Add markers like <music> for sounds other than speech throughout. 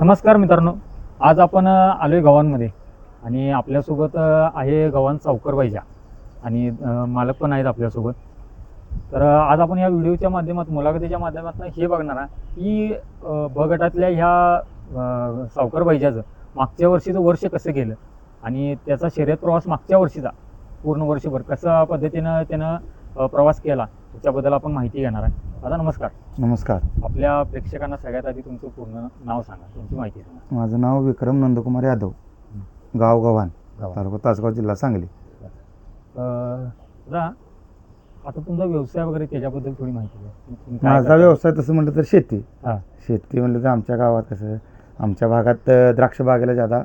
नमस्कार मित्रांनो. आज आपण आलो आहे गव्हाणमध्ये आणि आपल्यासोबत आहे गव्हाण सावकर पाहिजा आणि मालक पण आहेत आपल्यासोबत. तर आज आपण या व्हिडिओच्या माध्यमात मुलाखतीच्या माध्यमातून हे बघणार आहे की ब गटातल्या ह्या सावकर पाहिजाचं मागच्या वर्षीचं वर्ष कसं गेलं आणि त्याचा शर्यत प्रवास मागच्या वर्षीचा पूर्ण वर्षभर कशा पद्धतीनं त्यानं प्रवास केला त्याच्याबद्दल आपण माहिती घेणार आहे. दादा नमस्कार. नमस्कार. आपल्या प्रेक्षकांना सगळ्यात आधी तुमचं पूर्ण नाव सांगा. तुमची माहिती सांगा. माझं नाव विक्रम नंदकुमार यादव. गाव गव्हाण गावात. तालुका तासगाव जिल्हा सांगली. अं, दादा आता तुमचा व्यवसाय वगैरे त्याच्याबद्दल थोडी माहिती द्या. तुम्ही काय माझा करता? व्यवसाय तसं म्हटलं तर शेती. हा. शेती म्हटलं तर आमच्या गावात कसं आमच्या भागात अं, द्राक्ष बागेला ज्यादा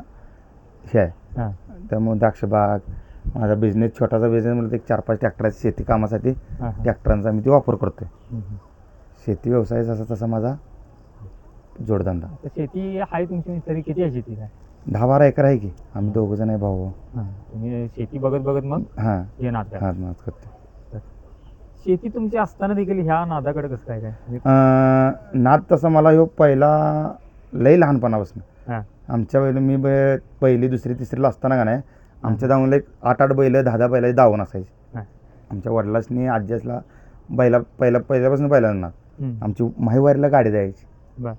हे आहे. हा, त्यामुळे द्राक्ष बाग माझा बिझनेस छोटासा बिझनेस तर एक चार पाच ट्रॅक्टराची शेती कामासाठी हा, हा. ट्रॅक्टरांचा मी ते वापर करतोय. हम्म, हम्म. शेती व्यवसाय जसा तसा माझा जोडधंदा. तर शेती आहे तुमची तरी किती आहे शेती? काय दहा बारा एकर आहे की. आम्ही दोघं जण आहे भाऊ. तुम्ही शेती बघत बघत मग हां. हे. हां करतो. शेती तुमची असताना देखील ह्या नादाकडे कसं काय काय? म्हणजे- अं, नाद तसा मला ह्यो पहिला लई लहानपणापासून. हा, आमच्या बैल मी ब- पहिली दुसरी तिसरीला असताना का नाही आमच्या दावणीला एक आठ आठ बैल दहा दहा बैलाची दावण असायची. आमच्या वडिलासनी आज्यासला बैला पहिला पहिल्यापासून बैलांना आमची माहीवारीला गाडी जायची.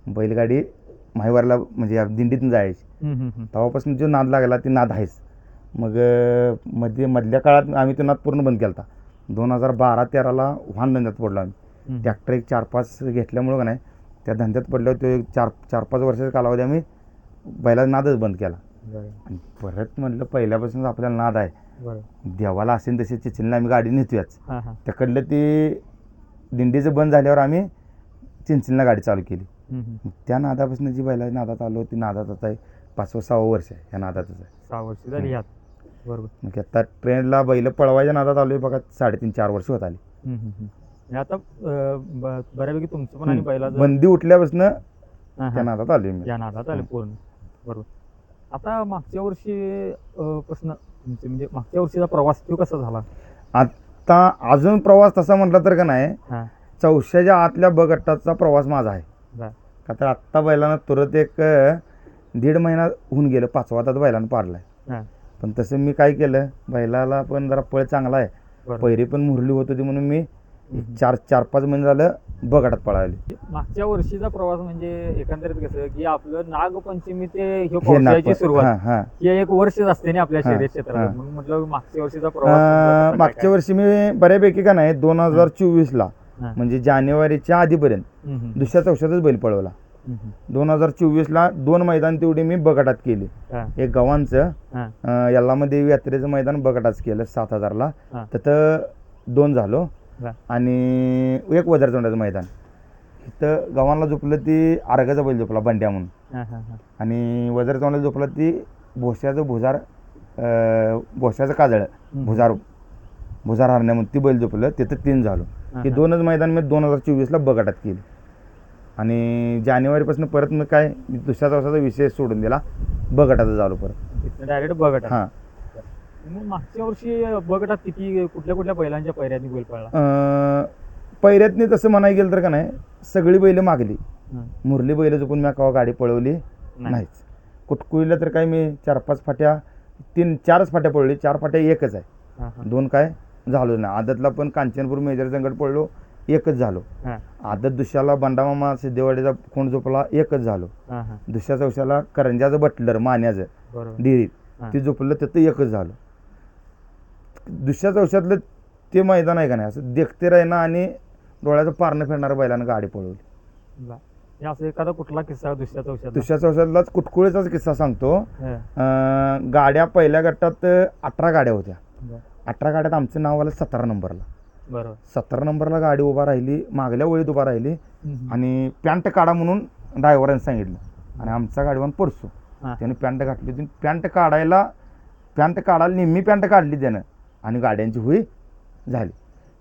बैलगाडी माहीवारीला म्हणजे दिंडीतून जायची. तेव्हापासून जो नाद लागला ती नाद आहेच. मग मध्ये मधल्या काळात आम्ही तो नाद पूर्ण बंद केला दोन हजार बारा तेराला वाहन धंद्यात पडलो आम्ही. ट्रॅक्टर एक चार पाच घेतल्यामुळं का नाही त्या धंद्यात पडल्यावर तो एक चार चार पाच वर्षाचा कालावधी आम्ही बैलाचा नादच बंद केला. आणि परत म्हटलं पहिल्यापासून आपल्याला नाद आहे. देवाला असेल तसे चिचिनला आम्ही गाडी नेतोयाच. त्याकडलं ती दिंडीचं बंद झाल्यावर आम्ही चिंचणीला गाडी चालू केली. त्या नादापासून जी बैला नादात आलो ती नादातच आहे. पाचवं सहावं वर्ष आहे या नादातच आहे. सहा वर्ष झाली बरोबर. मग आता ट्रेनला बैल पळवायच्या नादात आलोय बघा साडेतीन चार वर्ष होत आली. आता बऱ्यापैकी तुमचं पण आणि. बैलाचं बंदी उठल्यापासून त्या. नादात आलोय मी. या नादात आले. पूर्ण. बरोबर. आता मागच्या वर्षी पासनं तुमचे म्हणजे मागच्या वर्षीचा प्रवास तो कसा झाला? आता अजून प्रवास तसा म्हटला तर का नाही चौशाच्या आतल्या ब गटाचा प्रवास माझा आहे. का तर आत्ता बैलानं तुरंत एक दीड महिना होऊन गेलं पाचवा आता बैलानं पाडलाय. पण तसं मी काय केलं बैलाला पण जरा पळ चांगला आहे. पहिरी पण मुरली होत होती म्हणून मी चार चार पाच महिने झालं ब गटात पळाली. मागच्या वर्षीचा प्रवास म्हणजे एकंदरीत कसं की आपलं नागपंचमी ते हे पावसाळ्याची सुरुवात. हां एक वर्षच असते ना आपल्या शर्यत क्षेत्रात. म्हणून म्हटलं मागच्या वर्षीचा प्रवास अं, मागच्या वर्षी मी बऱ्यापैकी का नाही दोन हजार चोवीसला हा. म्हणजे जानेवारीच्या आधीपर्यंत. दुसऱ्या चौशातच बैल पळवला. दोन हजार चोवीसला दोन मैदान तेवढी मी बगटात केली. एक गव्हांचं अं, याल्लामध्ये यात्रेचं मैदान बगटाच केलं सात हजारला. हा. तिथं दोन झालो. आणि एक वजरचोंडाचं मैदान. इथं गव्हाणला झोपलं ती आरगाचा बैल झोपला बंड्या म्हणून. हा, हा, हा. आणि वजरचोंडाला झोपला ती भोश्याचं भुजार अं, भोश्याचं काजळ भुजार भुजार हरण्या म्हणून ती बैल झोपलं तिथं तीन झालो. हा. दोनच मैदान मी दोन हजार चोवीसला बगटात केली. आणि जानेवारीपासून परत मी काय दुसऱ्या दिवसाचा विषय सोडून दिला बगटातच झालो परत. डायरेक्ट बघत हां. मग मागच्या वर्षी बघटात किती कुठल्या कुठल्या बैलांच्या पैऱ्यांनी बैल पळला? अं, पैऱ्यातनी तसं म्हणायला गेलं तर का नाही सगळी बैलं मागली. हा. मुरली बैल झोपून मी कवा गाडी पळवली. नाही. नाहीच. कुटकुळीला तर काय मी चार पाच फाट्या तीन चारच फाट्या पळवली. चार फाट्या एकच आहे. हा, हा. दोन काय झालो नाही. आदतला पण कांचनपूर मेजर संकट पडलो एकच झालो. हा, आदत दुसऱ्याला बंडामामा सिद्धेवाडीचा खोंड झोपला एकच झालो. हा, हा. दुसऱ्या चौशाला करंजाचं बटलर मान्याचं बरोबर. डिरीत हा. ते झोपलं तिथं एकच झालं. दुसऱ्या चौशातलं ते मैदान आहे का नाही? असं देखते राहिना आणि डोळ्याचं पारणं फिरणारं बैलानं गाडी पळवली. हे असं एखादा कुठला किस्सा दुसऱ्या चौशात दुसऱ्या चौशातलाच कुटकुळीचाच किस्सा सांगतो. अं, गाड्या पहिल्या गटात अठरा गाड्या होत्या. अठरा गाड्यात आमचं नाव आलं सतरा नंबरला. बरोबर. सतरा नंबरला गाडी उभा राहिली मागल्या वळीत उभा राहिली. आणि पॅन्ट काढा म्हणून ड्रायव्हरांनी सांगितलं. आणि आमचा गाडीवान पडसो. हा. त्याने पॅन्ट घातली होती. पॅन्ट काढायला पॅन्ट काढायला निम्मी पॅन्ट काढली त्यानं. आणि गाड्यांची होई झाली.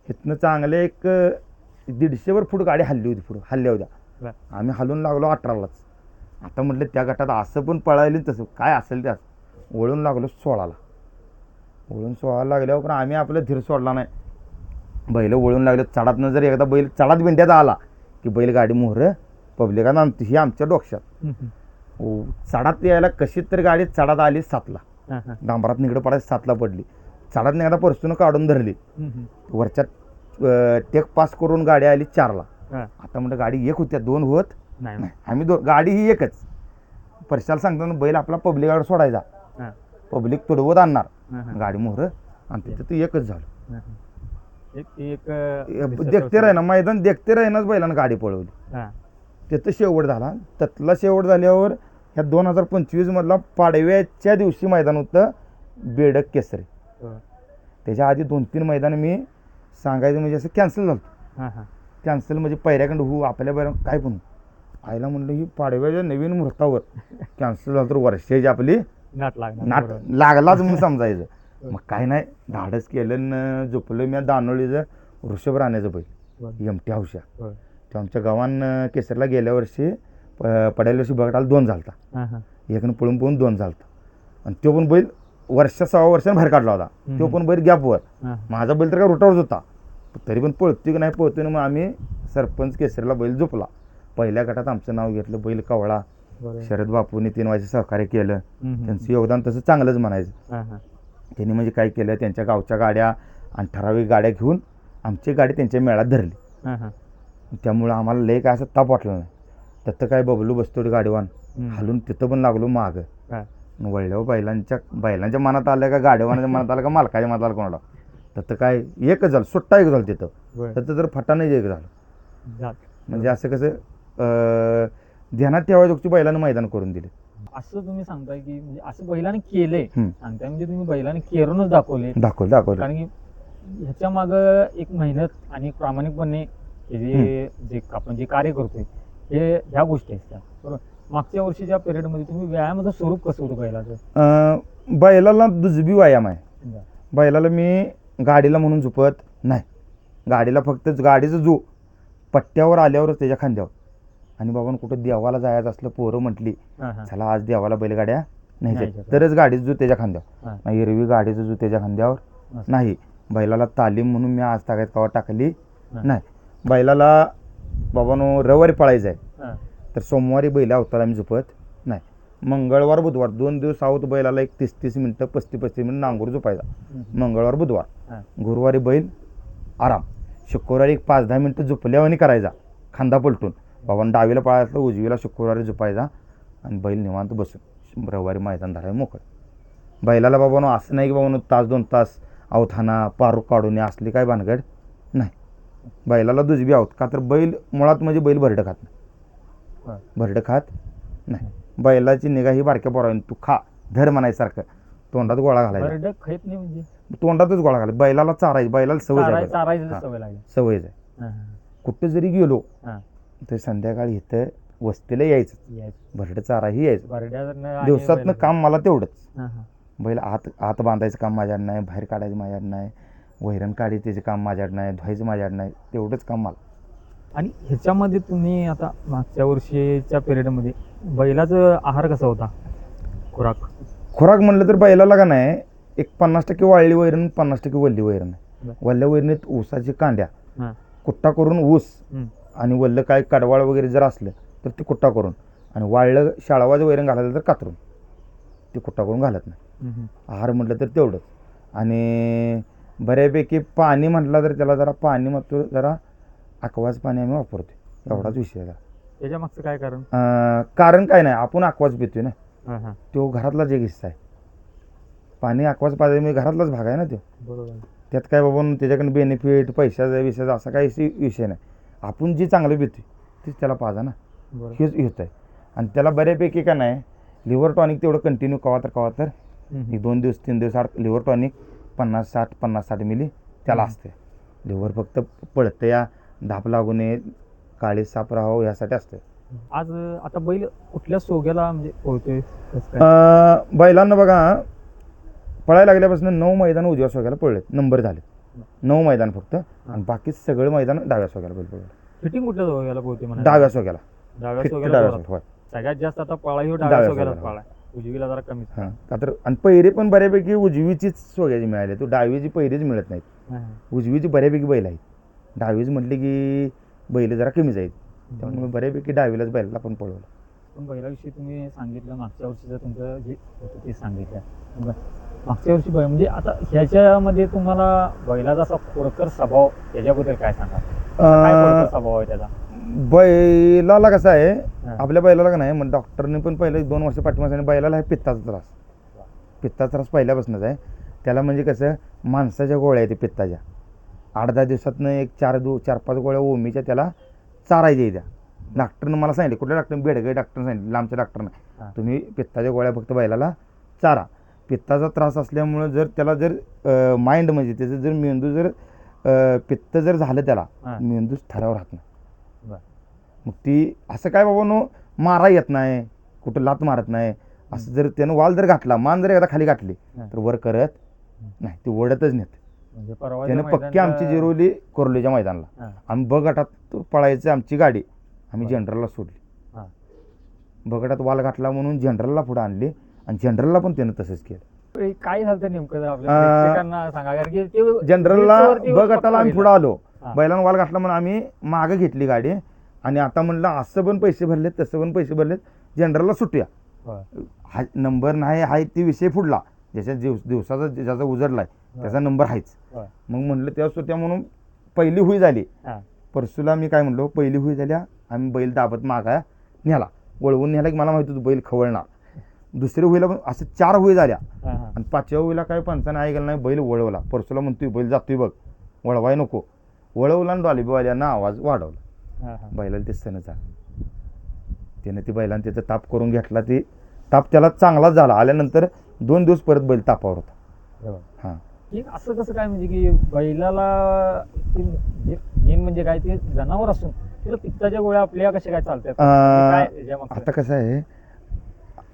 इथनं चांगले एक दीडशेवर फूट गाडी हल्ली होती पुढं हल्ल्या होत्या. आम्ही हलून लागलो अठरालाच. आता म्हटलं त्या गटात असं पण पळायली तसं काय असेल ते असं वळून लागलो सोळाला. वळून सोळाला लागल्यावर पण आम्ही आपलं धीर सोडला नाही. बैल वळून लागले चढातनं जर एकदा बैल चढात बिंड्यात आला की बैल गाडी मोहर पब्लिकानं आम ही आमच्या डोक्यात. चढात यायला कशी तर गाडी चढात आली सातला. डांबरात निकडं पडायला सातला पडली. चढात निघाला परसून काढून धरली. वरच्या टेक पास करून गाडी आली चारला. आता म्हणलं गाडी एक होत्या दोन होत नाही आम्ही दो गाडी ही एकच परशाला सांगताना बैल आपला पब्लिकाकडे सोडायचा हा. पब्लिक तुडवत आणणार. गाडी मोहर आणि तिथं ते एकच झालं. एक देखते राही ना मैदान देखते राहीनाच बैलानं गाडी पळवली. तिथं शेवट झाला त्यातला शेवट झाल्यावर ह्या दोन हजार पंचवीस मधला पाडव्याच्या दिवशी मैदान होतं बेडक केसरी. त्याच्या आधी दोन तीन मैदान मी सांगायचं म्हणजे असं कॅन्सल झालं. कॅन्सल म्हणजे पहिऱ्याकडं हो आपल्या बैला काय पण. आईला म्हणलं ही पाडव्याच्या नवीन मुहूर्तावर <laughs> कॅन्सल झालं तर वर्षाची आपली नाट नाट. लागलाच म्हणून समजायचं <laughs> मग काय नाही धाडस केलं न झोपलं मी दानोळीचं वृषभ राण्याचं बैल बरं. एमटी हौशा. ते आमच्या गावान केसरला गेल्या वर्षी पडायला वर्षी बघायला दोन झालता. एकनं पळून पळून दोन झालता आणि तो पण बैल वर्ष सहा वर्षानं बाहेर काढला होता तो. पण बैल गॅपवर. माझा बैल तर काय रोटावरच होता तरी पण पळतोय की नाही पळतोय ना मग आम्ही सरपंच केसरीला बैल झोपला पहिल्या गटात आमचं नाव घेतलं बैल कवळा. शरद बापूंनी तीन वाजे सहकार्य केलं. त्यांचं योगदान तसं चांगलंच म्हणायचं. त्यांनी म्हणजे काय केलं त्यांच्या गावच्या गाड्या आणि ठराविक गाड्या घेऊन आमची गाडी त्यांच्या मेळात धरली. त्यामुळं आम्हाला लय काय असं ताप वाटला नाही त्यात काय बबलू बसतो गाडीवान. हलून तिथं पण लागलो माग. वळल्यावर बैलांच्या बैलांच्या मनात आलं का गाडीवानाच्या मनात आलं का मालकाच्या मनात आलं कोणाला? तर काय एकच झालं सुट्टा एक झालं तिथं. तिथं तर फटाने एक झालं. म्हणजे असं कसं ध्यानात ठेवायची बैलानं मैदान करून दिले. असं तुम्ही सांगताय की म्हणजे असं बैलाने हम्म. सांगताय म्हणजे तुम्ही बैलाने केरूनच दाखवले दाखवलं दाखवलं. कारण की ह्याच्या माग एक मेहनत आणि एक प्रामाणिकपणे जे जे आपण जे कार्य करतोय हे ह्या गोष्टी असतात बरोबर? मागच्या वर्षीच्या पिरियडमध्ये तुम्ही व्यायामाचं स्वरूप कसं होतं बैलाचं अं, बैलाला दुजबी व्यायाम आहे बैलाला मी गाडीला म्हणून झुपत नाही गाडीला फक्त गाडीचं जो पट्ट्यावर आल्यावरच त्याच्या खांद्यावर आणि बाबा कुठं देवाला जायचं असलं पोरं म्हटली हा, हा. चला आज देवाला बैलगाड्या नाही. तरच गाडीचं जो त्याच्या खांद्यावर हा. नाही एरवी गाडीचं जो त्याच्या खांद्यावर असं. नाही बैलाला तालीम म्हणून मी आज तागायत कवा टाकली हा. नाही बैलाला बाबानो रविवारी पळायचं आहे हा. तर सोमवारी बैल अवतार आम्ही झोपत नाही. मंगळवार बुधवार दोन दिवस आहोत बैलाला एक तीस तीस मिनटं पस्तीस पस्तीस मिनिट नांगूर झोपायचा. मंगळवार बुधवार. गुरुवारी बैल आराम. शुक्रवारी एक पाच दहा मिनटं झोपल्यावानी करायचा. खांदा पलटून. बाबांना डावीला पळायचं उजवीला शुक्रवारी झोपायचा आणि बैल निवांत बसून. रविवारी मैदान धरायला मोकळ. बैलाला बाबानो असं नाही की बाबानो तास दोन तास अवथाना पारू काढून असली काय भानगड नाही. बैलाला दुजबी आहोत. का तर बैल मुळात म्हणजे बैल भरडं खात नाही. भरडं खात नाही. बैलाची निगा ही बारक्या पोरावी तू खा. धर म्हणायसारखं तोंडात गोळा घालायचा. नाही म्हणजे? तोंडातच गोळा घालायचा. बैलाला चारायची. बैलाला सवय चाराय- आहे चारायचं. सवय लागली. सवयच आहे हा, हा. कुठं जरी गेलो हा. तर संध्याकाळी इथं वस्तीला यायचं. यायचं. भरडं चाराही यायचं. बरड्यावरनं आणि दिवसातनं. काम मला तेवढंच. हा, हा. बैल आत आत बांधायचं काम माझ्याकडे नाही बाहेर काढायचं माझ्याकडे नाही वैरण काढी त्याचं काम माझ्याकडे नाही धुवायचं माझ्याकडे नाही तेवढंच काम मला. आणि ह्याच्यामध्ये तुम्ही आता मागच्या वर्षीच्या पिरियडमध्ये बैलाचा आहार कसा होता खुराक खुराक म्हणलं तर बैलाला का नाही एक पन्नास टक्के वाळली वैरण पन्नास टक्के वल्ली वैरण आहे. वल्ल्या वैरणीत ऊसाची कांड्या. कुट्टा करून ऊस. आणि वल्लं काय कडवाळ वगैरे जर असलं तर ते कुट्टा करून आणि वाळलं शाळावाचं वैरण घालायचं तर कातरून ते कुट्टा करून घालत नाही. आहार म्हटलं तर तेवढंच आणि बऱ्यापैकी पाणी म्हटलं तर त्याला जरा पाणी मात्र जरा अकवाच पाणी आम्ही वापरतो एवढाच विषय आहे. त्याच्या मागचं काय कारण? अं, कारण काय नाही आपण अकवाच पितोय ना. हा, हा. तो घरातलाच एक हिस्सा आहे. पाणी अकवाच पाहिजे म्हणजे घरातलाच भाग आहे ना तो. बरोबर त्यात काय बाबा त्याच्याकडे बेनिफिट पैशाचा विषयाचा असा काही विषय नाही. आपण जे चांगलं पितोय तेच त्याला पाजा ना. बरोबर. हेच होत आहे आणि त्याला बऱ्यापैकी का नाही लिव्हर टॉनिक तेवढं कंटिन्यू कवा तर कवा तर हम्म. एक दोन दिवस तीन दिवस आड लिव्हर टॉनिक पन्नास साठ पन्नास साठ मिली त्याला हम्म. असते लिव्हर फक्त पळतं या धाप लागू नये काळी साप राहावं यासाठी असते आज आता बैल कुठल्या सोग्याला म्हणजे पोहतोय? अं, बैलांना बघा पळायला लागल्यापासून नऊ मैदान उजव्या सोग्याला पडलेत नंबर झाले. नऊ मैदान फक्त आणि बाकी सगळे मैदान डाव्या सोग्याला बैल पडले फिटिंग कुठल्या सोग्याला पोहते म्हणा डाव्या सोग्याला. डाव्या फिट सोग्याला डाव्या जोरात. सोग्या होय. सगळ्यात जास्त आता पळा ही डाव्या डाव्या सोग्याला सोग्याला. पळा उजवीला जरा कमी हां का तर आणि पैरे पण बऱ्यापैकी उजवीचीच सोग्याची मिळाली. तो डावीची पैरीच मिळत नाहीत. उजवीची बऱ्यापैकी बैल आहेत. डावीच म्हटली की बैल जरा कमी जाईल. त्यामुळे बऱ्यापैकी डावीलाच बैलाला आपण पळवलं. आपण बैलाविषयी तुम्ही सांगितलं मागच्या वर्षीचं तुमचं जे होतं ते सांगितलं. मागच्या वर्षी बै म्हणजे आता ह्याच्यामध्ये तुम्हाला बैलाचा असा खोडकर स्वभाव त्याच्याबद्दल काय सांगा काय स्वभाव आहे त्याचा? बैलाला कसं आहे. आपल्या बैलाला का नाही मग डॉक्टरने पण पहिले दोन वर्ष पाठिंबा सांगितलं बैलाला आहे पित्ताचा त्रास. पित्ताचा त्रास पहिल्यापासूनच आहे. त्याला म्हणजे कसं माणसाच्या गोळ्या आहेत पित्ताच्या. आठ दहा दिवसातनं एक चार दो चार पाच गोळ्या ओमीच्या त्याला चारायच्या त्या डॉक्टरनं मला सांगितलं कुठल्या डॉक्टर बेडगै डॉक्टरनं सांगितलं लांबच्या. डॉक्टरनं तुम्ही पित्ताच्या गोळ्या फक्त बैलाला चारा पित्ताचा त्रास असल्यामुळं जर त्याला जर माइंड म्हणजे त्याचं जर मेंदू जर पित्त जर झालं त्याला हा. मेंदू स्थरावर राहत नाही. मग ती असं काय बाबा नो मारा येत नाही कुठं लात मारत नाही असं जर त्यानं वाल जर घातला मान जर एकदा खाली घातली हा. तर वर करत नाही ती ओढतच नेत म्हणजे परवा त्यानं पक्की आमची जिरवली कोरलीच्या मैदानाला. आम्ही ब गटात पळायचं आमची गाडी. आम्ही. जनरलला सोडली. ब गटात वाल घातला म्हणून जनरलला पुढे आणली. आणि जनरलला पण त्यानं तसंच केलं. काय झालं नेमकं जनरलला ब गटाला आम्ही पुढे आलो. बैलानं वाल घातला म्हणून आम्ही मागं घेतली गाडी. आणि आता म्हणलं असं पण पैसे भरलेत तसं पण पैसे भरलेत. जनरलला सुट्या. हा नंबर नाही आहे ती विषय फुडला. ज्याच्या दिवस दिवसाचा ज्याचा उजडलाय. त्याचा नंबर आहेच होय. मग म्हणलं त्या सुट्या म्हणून पहिली हुई झाली. हा. परसूला मी काय म्हणलो पहिली हुई झाल्या आम्ही बैल दाबत मागा न्याला. वळवून न्याला की मला माहिती होतं बैल खवळणार. दुसऱ्या हुईला पण असं चार हुई झाल्या. हा, हा. आणि पाचव्या हुईला काय पंचाने ऐकलं नाही बैल वळवला. परसूला म्हणतोय बैल जातोय बघ. वळवाय नको. वळवला आणि डॉलीबीवाल्यानं आवाज वाढवला. हा, हा. बैलाला ते सण झालं. त्यानं ती बैलानं त्याचा ताप करून घेतला ती. ताप त्याला चांगलाच झाला. आल्यानंतर दोन दिवस परत बैल तापावर होता. बरोबर. हां. की असं कसं काय म्हणजे की बैलाला मेन म्हणजे काय ते जनावर असून तिला पित्ताच्या गोळ्या आपल्या कशा काय चालतात म्हणजे काय याच्यामागचं? आता कसं आहे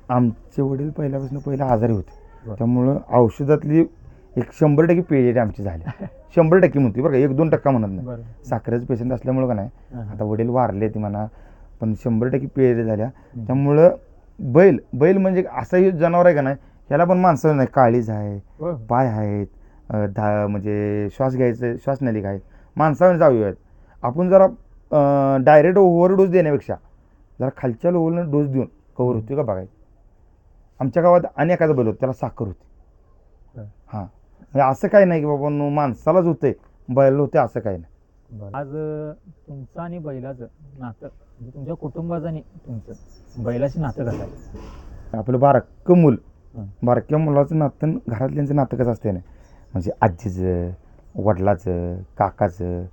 आमचे वडील पहिल्यापासून पहिले आजारी होते बरं. त्यामुळं औषधातली एक शंभर टक्के पेज आमची झाली <laughs> शंभर टक्के म्हणते बरं का एक दोन टक्का म्हणत नाही बरं. साखरेचं पेशंट असल्यामुळं का नाही हा, हा. आता वडील वारले ती म्हणा पण शंभर टक्के पेज झाल्या त्यामुळं बैल बैल म्हणजे असंही जनावर आहे का नाही ह्याला पण माणसं नाही काळीज आहे होय. पाय आहेत धा म्हणजे श्वास घ्यायचं श्वास नलिका आहेत माणसावर जाऊ आहेत आपण जरा डायरेक्ट ओव्हर डोस देण्यापेक्षा जरा खालच्या लेवलनं डोस देऊन कवर होते का बघायचं आमच्या गावात आणि एखादा बैल होता त्याला साखर होती. हां. म्हणजे असं काही नाही की बाबा माणसालाच होतंय बैल होते असं काही नाही. आज तुमचं आणि बैलाचं नातं म्हणजे तुमच्या कुटुंबाचं आणि तुमचं बैलाशी नातं कसं आहे? आपलं बारकं मूल. बारक्या मुलाचं नातं घरातल्यांचं नातं कसं असते ना. म्हणजे आजीचं वडिलाचं काकाचं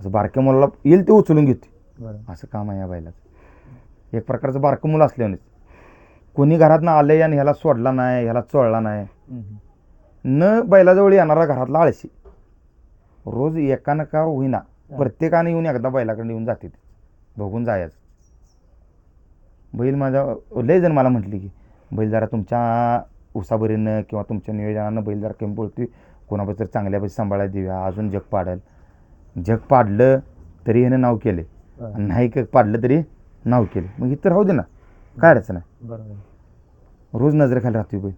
असं बारक्या मुलाला येईल ते उचलून घेते असं काम आहे या बैलाचं एक प्रकारचं बारकं मुलं असल्यानेच कोणी घरातनं आलंय आणि ह्याला सोडला नाही ह्याला चोळला नाही. न बैलाजवळ येणारा घरातला आळशी. रोज एकानं का होईना प्रत्येकाने येऊन एकदा बैलाकडे येऊन जाते. बघून जायचं. बैल माझा लय जण मला म्हटले की बैल जरा तुमच्या उसाबरीनं किंवा तुमच्या नियोजनानं बैल जरा कमी पडतोय कोणाबद्दल चांगल्यापैकी सांभाळायला देऊया. अजून जग पाडल. जग पाडलं तरी ह्यानं नाव केले नाही का पाडलं तरी नाव केले मग इथं राहू दे ना. काय अडचण आहे? रोज नजरेखाली राहतोय बैल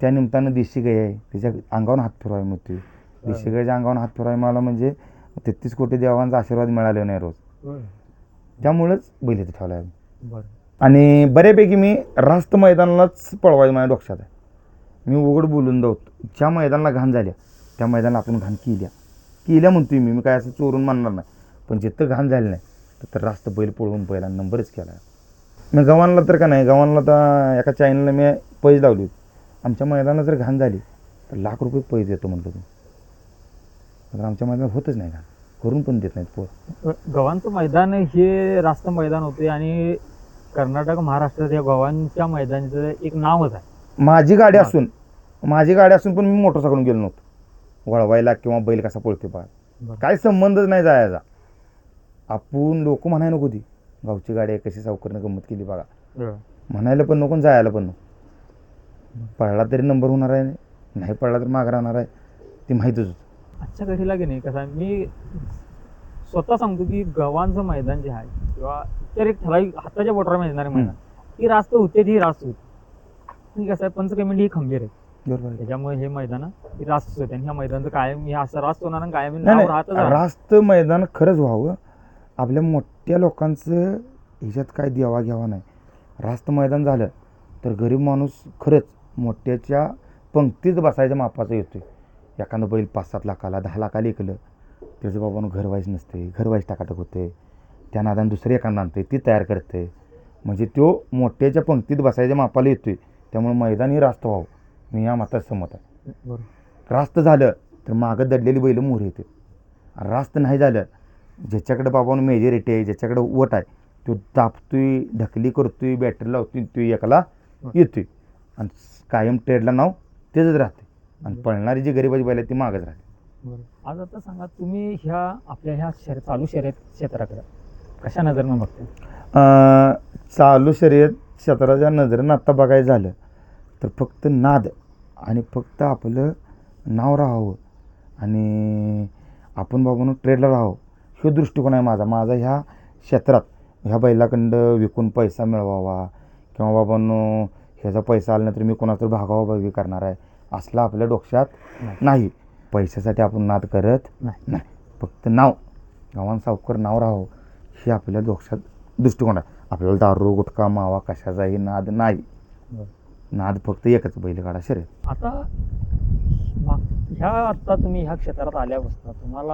त्या निमित्तानं देशी गाय आहे. त्याच्या अंगावर हात फिरवाय म्हणतोय देशी गायच्या अंगावर हात फिरवाय मला म्हणजे तेहतीस कोटी देवांचा आशीर्वाद मिळाले नाही रोज. त्यामुळंच बैल इथे ठेवला आहे आणि बऱ्यापैकी मी रास्त मैदानालाच पळवायचं माझ्या डोक्षात आहे. मी उघड बोलून जाऊत. ज्या मैदानाला घाण झाल्या त्या मैदानाला आपण घाण केल्या. केल्या म्हणतोय मी मी काय असं चोरून मानणार नाही. पण जिथं घाण झाली नाही तर रास्त बैल पळवून पहिला नंबरच केला. मी गव्हाणला तर का नाही गव्हाणला तर एका चॅनलला मी पैज लावली होती. आमच्या मैदानाला जर घाण झाली तर लाख रुपये पैज देतो म्हटलं तुम्ही. तर आमच्या मैदानात होतच नाही घाण. करून पण देत नाहीत पोर. गव्हांचं मैदान हे रास्त मैदान होते आणि कर्नाटक महाराष्ट्रात या गव्हांच्या मैदानाचं एक नावच आहे. माझी गाडी. असून माझी गाडी असून पण मी मोटरसायकलून गेलो नव्हतो. वळवायला किंवा बैल कसा पळते बा काय संबंधच नाही जायचा. आपण लोक म्हणाय नको ती. गावची गाडी आहे कशी सावकरनं गंमत केली बघा. म्हणायला पण नको जायला पण नको. पडला तरी नंबर होणार आहे नाही पडला तर मागं राहणार आहे. ते माहीतच होतं. आजच्या घडीला की नाही कसं मी स्वतः सांगतो की गव्हांचं मैदान जे आहे किंवा इतर एक ठराविक हाताच्या बोटावर येणारे मैदान ही रास्त होते ती रास्त होते. कसं आहे पंचकमिटी ही खंबीर आहे. बरोबर आहे. त्याच्यामुळे हे मैदान रास्त होते आणि ह्या मैदानाचं कायम हे असं रास्त होणार आणि कायम नाही नाव नाही राहतच राहणार. रास्त मैदान खरंच व्हावं. आपल्या मोठ्या लोकांचं ह्याच्यात काय देवा घ्यावा नाही. रास्त मैदान झालं तर गरीब माणूस खरंच मोठ्याच्या पंक्तीत बसायच्या मापाचा येतोय. एखादं बैल पाच सात लाखाला दहा लाखाला ऐकलं त्याचं बाबानं घर व्हायच नसते घर व्हायच टाकाटक होते. त्या नादानं दुसरं एखादं आणते ती तयार करते म्हणजे तो मोठ्याच्या पंक्तीत बसायच्या मापाला येतोय. त्यामुळे मैदान रास्त व्हावं. मी या मातात सहमत आहे. बरोबर रास्त झालं तर मागं दडलेली बैल मोर येते रास्त नाही झालं ज्याच्याकडे बाबानं मेजॉरिटी आहे ज्याच्याकडे वट आहे तो दाबतोय ढकली करतोय बॅटरी लावतोय तो एकला येतोय. आणि कायम ट्रेडला नाव तेच राहते आणि पळणारी जी गरीबाची बैल आहे ती मागच राहते. बरोबर आज आता सांगा तुम्ही ह्या आपल्या ह्या शर्य चालू शर्यत क्षेत्राकडे कशा नजरेनं बघता चालू शर्यत क्षेत्राच्या नजरेनं आत्ता बघायचं झालं तर फक्त नाद आणि फक्त आपलं नाव राहावं आणि आपण बाबांनो ट्रेडला राहावं ह्यो दृष्टिकोन आहे माझा. माझा ह्या क्षेत्रात ह्या बैलाकडं विकून पैसा मिळवावा किंवा बाबांनो ह्याचा पैसा आला नाही तर मी कोणाचं भागावा भागी करणार आहे असला आपल्या डोक्यात नाही. पैशासाठी आपण नाद करत नाही. नाही. फक्त नाव गावान सावकर नाव राहावं हे आपल्या डोक्यात दृष्टिकोन आहे. आपल्याला दारू गुटखा मावा कशाचाही नाद नाही. नाद फक्त एकच बैलगाडा शर्यत आता ह्या आता तुम्ही ह्या क्षेत्रात आल्यापासून तुम्हाला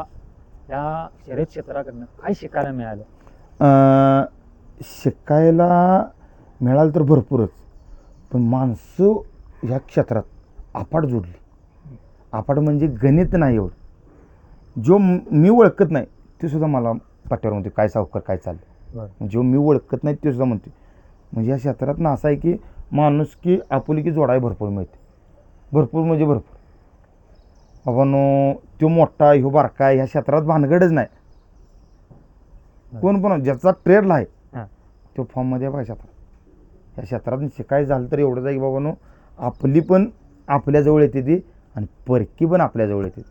ह्या शर्यत क्षेत्राकडनं काय शिकायला मिळालं? अं, शिकायला मिळालं तर भरपूरच. पण माणसं ह्या क्षेत्रात अफाट जोडली. अफाट म्हणजे गणित नाही एवढं. जो म- मी ओळखत नाही ते सुद्धा मला पाठ्यावर म्हणते काय सावकर काय चाललं जो मी ओळखत नाही ते सुद्धा म्हणते. म्हणजे या क्षेत्रात ना असं आहे की माणूस की आपुलकी जोडाय भरपूर मिळते भरपूर म्हणजे भरपूर. बाबांनो तो मोठा ह्यो बारका ह्या क्षेत्रात भानगडच नाही. कोण पण ज्याचा ट्रेडला आहे तो फॉर्ममध्ये बघा क्षेत्रात. या क्षेत्रात शिकायचं झालं तर एवढंच आहे की बाबांनो आपली पण आपल्याजवळ येते ती आणि परकी पण आपल्याजवळ येते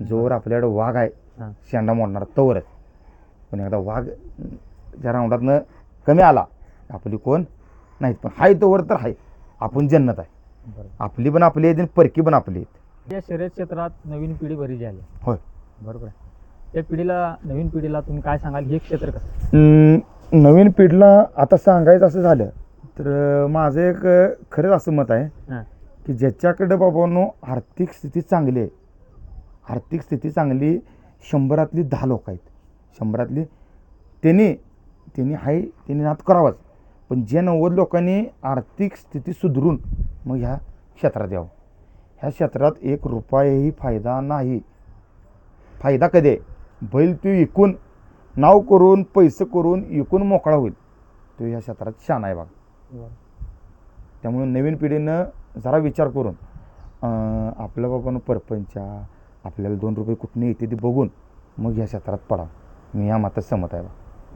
जोवर आपल्याकडं वाघ आहे शेंडा मोडणार तवरच पण एकदा वाघ ज्या राऊंडातनं कमी आला आपली कोण? नाहीत पण हाय तोवर तर हाय. आपण जन्नत आहे. बरं. आपली पण आपली आहेत आणि परकी पण आपली आहेत. या शर्यत क्षेत्रात नवीन पिढी बरीच आली. होय. बरोबर आहे. त्या पिढीला नवीन पिढीला तुम्ही काय सांगाल? हे क्षेत्र कसं? नवीन पिढीला आता सांगायचं असं झालं तर माझं एक खरंच असं मत आहे की ज्याच्याकडे बाबांनो आर्थिक स्थिती चांगली आहे आर्थिक स्थिती चांगली शंभरातली दहा लोक आहेत. शंभरातली त्यांनी त्यांनी हाय त्यांनी नात करावाच. पण जे नव्वद लोकांनी आर्थिक स्थिती सुधरून मग ह्या क्षेत्रात यावं. ह्या क्षेत्रात एक रुपयाही फायदा नाही. फायदा कधी? आहे बैल तू विकून नाव करून पैसे करून विकून मोकळा होईल. तो ह्या क्षेत्रात शान आहे बघा. त्यामुळे नवीन पिढीनं जरा विचार करून आपल्या बाबानं परपंचा आपल्याला दोन रुपये कुठून येते ते बघून मग ह्या क्षेत्रात पडा मी या मातात सहमत आहे बा.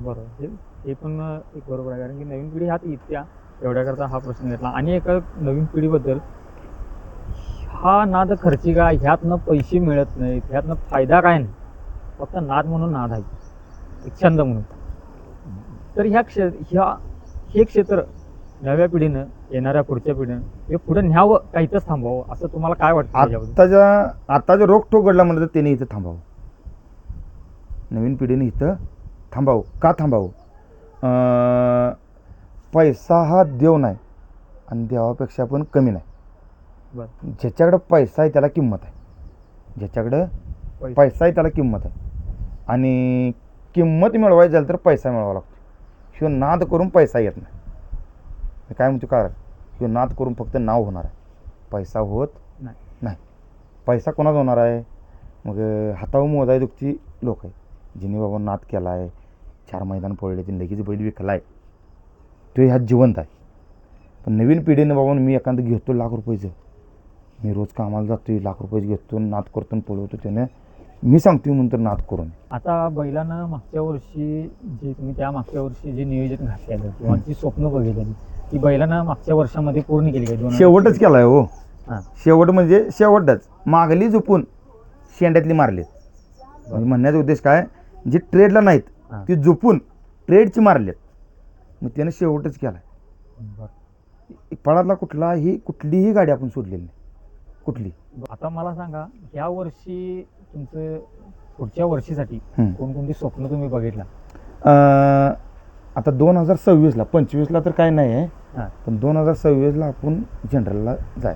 बरोबर. हे हे पण एक बरोबर आहे. कारण की नवीन पिढी ह्यात येत्या एवढ्याकरता हा प्रश्न घेतला. आणि एका नवीन पिढीबद्दल हा नाद खर्ची काय ह्यातनं पैसे मिळत नाहीत. ह्यातनं फायदा काय नाही. फक्त नाद म्हणून नाद आहे. एक छंद म्हणून. तर ह्या क्षे ह्या हे क्षेत्र नव्या पिढीनं येणाऱ्या पुढच्या पिढीनं हे पुढे न्यावं का इथंच थांबवावं असं तुम्हाला काय वाटतं त्याच्याबद्दल आत्ताच्या आत्ताच्या रोखटोक घडला म्हणलं तर त्याने इथं थांबावं. नवीन पिढीने इथं थांबावं. का थांबावं? पैसा हा देव नाही आणि देवापेक्षा पण कमी नाही. ज्याच्याकडं पैसा आहे त्याला किंमत आहे. ज्याच्याकडं पैसे. आहे त्याला किंमत आहे. आणि किंमत मिळवायची झाली तर पैसा मिळवावा लागतो. ह्यो नाद करून पैसा येत नाही. काय म्हणतो कारण ह्यो नाद करून फक्त नाव होणार आहे. पैसा होत नाही. नाही. पैसा कोणाचा होणार आहे? मग हातावर मोजाय दुखती लोक आहे जिने बाबा नाद केला आहे चार मैदान पडले ते लगेच बैल विकला आहे तो ह्यात जिवंत आहे. पण नवीन पिढीनं बाबा मी एखादं घेतो लाख रुपयाचं. मी रोज कामाला जातो लाख रुपये घेतो नाद करतो पळवतो. त्याने मी सांगतो म्हणून तर नाद करून. आता बैलानं मागच्या वर्षी जे तुम्ही त्या मागच्या वर्षी जे नियोजन घातलेलं किंवा जी स्वप्न बघितलेली ती बैलानं मागच्या वर्षामध्ये पूर्ण केली का शेवटच केला आहे हो. शेवट म्हणजे शेवटच. मागली झोपून शेंड्यातली म्हणजे म्हणण्याचा उद्देश काय? जे ट्रेडला नाहीत हां. ती झोपून ट्रेडची मारलेत. मग त्यानं शेवटच केला. बरं. पळातला कुठलाही कुठलीही गाडी आपण सोडलेली नाही. कुठली? आता मला सांगा ह्या वर्षी तुमचं पुढच्या वर्षीसाठी हं. कोणकोणती स्वप्न तुम्ही बघितला? अं, आता दोन हजार सव्वीसला पंचवीसला तर काय नाही आहे पण दोन हजार सव्वीसला आपण जनरलला जाय.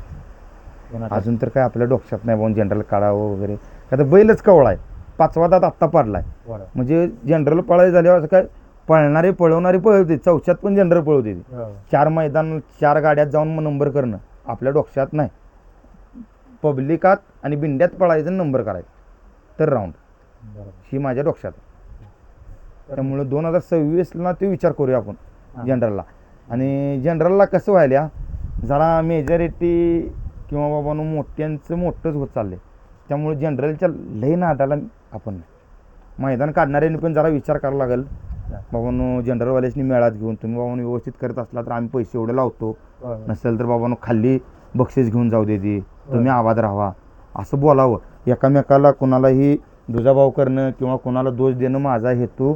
दोन हजार- अजून तर काय आपल्या डोक्यात नाही बाबा जनरल काढावं वगैरे. का तर बैलच कवळा आहे. पाचवा दात आत्ता पाडलाय बरं. म्हणजे जनरल पळाय झाल्यावर असं काय पळणारे पळवणारे पळवते चौच्यात पण जनरल पळवते. हो. चार मैदान चार गाड्यात जाऊन मग नंबर करणं आपल्या डोक्यात नाही पब्लिकात आणि बिंड्यात पळायचं नंबर करायचं तर राऊंड. ही माझ्या डोक्यात आहे. त्यामुळे दोन हजार सव्वीसला ते विचार करूया आपण. जनरलला आणि जनरलला कसं व्हायला जरा मेजॉरिटी किंवा बाबांनो मोठ्यांचं मोठंच होत चाललंय त्यामुळे जनरलच्या लई नादाला आपण. मैदान काढणाऱ्यांनी पण जरा विचार करावा लागेल. बाबांनो जनरलवाल्यासनी मेळात घेऊन तुम्ही बाबांनो व्यवस्थित करत असला तर आम्ही पैसे एवढे लावतो. नसेल तर बाबांनो खाल्ली बक्षीस घेऊन जाऊ दे ती. तुम्ही आवाज राहावा. असं बोलावं. एकामेकाला कोणालाही दुजाभाव करणं किंवा कोणाला दोष देणं माझा हेतू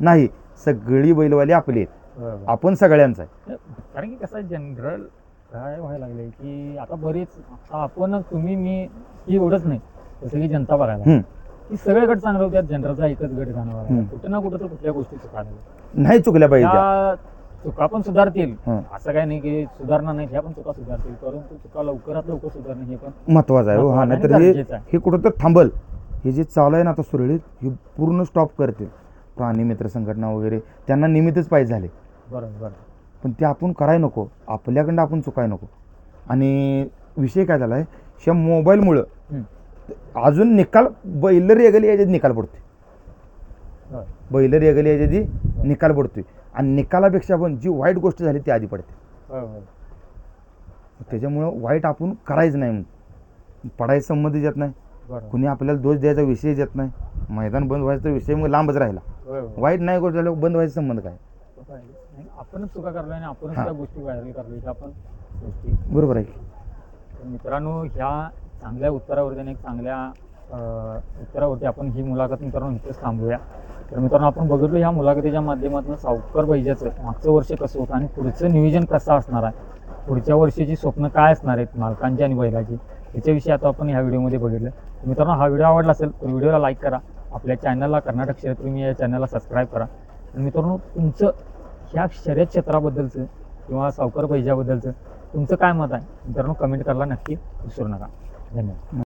नाही. सगळी बैलवाली आपली आहेत. आपण सगळ्यांचा आहे. कारण की कसं जनरल काय व्हायला लागले की आता बरेच आपण तुम्ही मी ही एवढंच नाही. तर सगळी जनता बघायला. की सगळे गट चांगले होत्या जनरलचा एकच गट हम्म. कुठं ना कुठं तर कुठल्या गोष्टी चुकायला नाही चुकल्या पाहिजे चुका पण सुधारतील. असं काय नाही की सुधारणा नाही ह्या पण चुका सुधारतील. परंतु चुका लवकरात लवकर सुधारणं हे पण महत्वाचं आहे हो. हा नाहीतर हे कुठं तर थांबल. हे जे चालू आहे ना आता सुरळीत हे पूर्ण स्टॉप करतील. प्राणी मित्र संघटना वगैरे त्यांना निमित्तच पाहिजे झाले. बरोबर. पण ते आपण कराय नको. आपल्याकडं आपण चुकाय नको. आणि विषय काय झाला आहे ह्या मोबाईलमुळं. अजून निकाल बैल रेगली याच्यात निकाल पडतोय. होय. बैल रेगली याच्यात निकाल पडतोय. आणि निकालापेक्षा पण जी वाईट गोष्ट झाली ती आधी पडते. त्याच्यामुळं वाईट आपण करायचं नाही पडायचं संमती येत नाही. कुणी आपल्याला दोष द्यायचा विषय येत नाही. मैदान बंद व्हायचा तर विषय मग लांबच राहिला. वाईट नाही गोष्ट झाल्यावर बंद व्हायचा संबंध काय? नाही, आपणच चुका करलो आणि आपणच हां. त्या गोष्टी व्हायरल करलो ह्या पण गोष्टी बरोबर आहे? तर मित्रांनो ह्या चांगल्या उत्तरावरती आणि एक चांगल्या अं, उत्तरावरती आपण ही मुलाखत मित्रांनो इथेच थांबूया. तर मित्रांनो आपण बघितलं ह्या मुलाखतीच्या माध्यमातून सावकर बैजाचं मागचं वर्ष कसं होतं आणि पुढचं नियोजन कसं असणार आहे? पुढच्या वर्षीची स्वप्न काय असणार आहेत मालकांची आणि बैलाची? याच्याविषयी आता आपण ह्या व्हिडिओमध्ये बघितलं. तर मित्रांनो हा व्हिडिओ आवडला असेल तर व्हिडिओला लाईक करा. आपल्या चॅनलला कर्नाटक क्षेत्रप्रेमी या चॅनलला सबस्क्राईब करा. आणि मित्रांनो तुमचं ह्या शर्यत क्षेत्राबद्दलचं किंवा सावकर पैशाबद्दलचं तुमचं काय मत आहे? मित्रांनो कमेंट करायला नक्की विसरू नका. धन्यवाद.